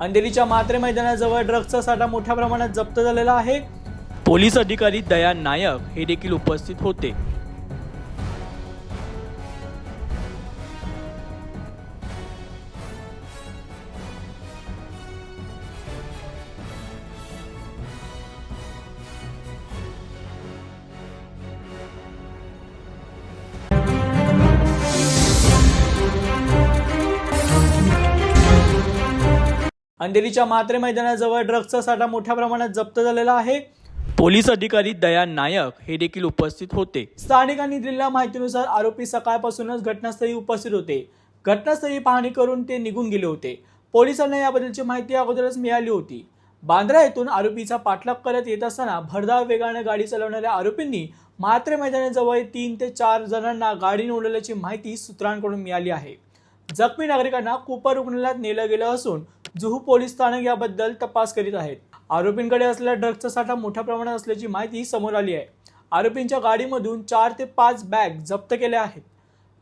अंधेरीच्या मात्रे मैदानाजवळ ड्रग्जचा साठा मोठ्या प्रमाणात जप्त झालेला आहे. पोलीस अधिकारी दया नायक हे देखील उपस्थित होते. अंधेरीच्या मात्रे मैदानाजवळ ड्रग्जचा साठा मोठ्या प्रमाणात जप्त झालेला आहे. पोलीस अधिकारी दया नायक हे देखील उपस्थित होते. स्थानिकांनी दिलेल्या माहितीनुसार आरोपी सकाळपासूनच घटनास्थळी उपस्थित होते. घटनास्थळी पाहणी करून ते निघून गेले होते. पोलिसांना याबद्दलची माहिती अगोदरच मिळाली होती. बांद्रा येथून आरोपीचा पाठलाग करत येत असताना भरधाव वेगाने गाडी चालवणाऱ्या आरोपींनी म्हात्रे मैदानाजवळ तीन ते चार जणांना गाडीने उडवल्याची माहिती सूत्रांकडून मिळाली आहे. जखमी नागरिकांना कुपर रुग्णालयात नेलं गेलं असून जुहू पोलीस स्थानक याबद्दल तपास करीत आहेत. आरोपींकडे असलेला ड्रग्जचा साठा मोठ्या प्रमाणात असल्याची माहिती समोर आली आहे. आरोपींच्या गाडीमधून चार ते पाच बॅग जप्त केल्या आहेत.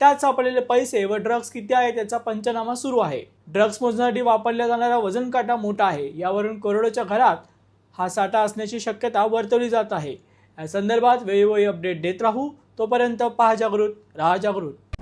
त्यात सापडलेले पैसे व ड्रग्ज किती आहे त्याचा पंचनामा सुरू आहे. ड्रग्ज मोजण्यासाठी वापरल्या जाणारा वजन काटा मोठा आहे. यावरून करोडोच्या घरात हा साठा असण्याची शक्यता वर्तवली जात आहे. या संदर्भात वेळोवेळी अपडेट देत राहू. तोपर्यंत पहा जागृत राहा जागृत.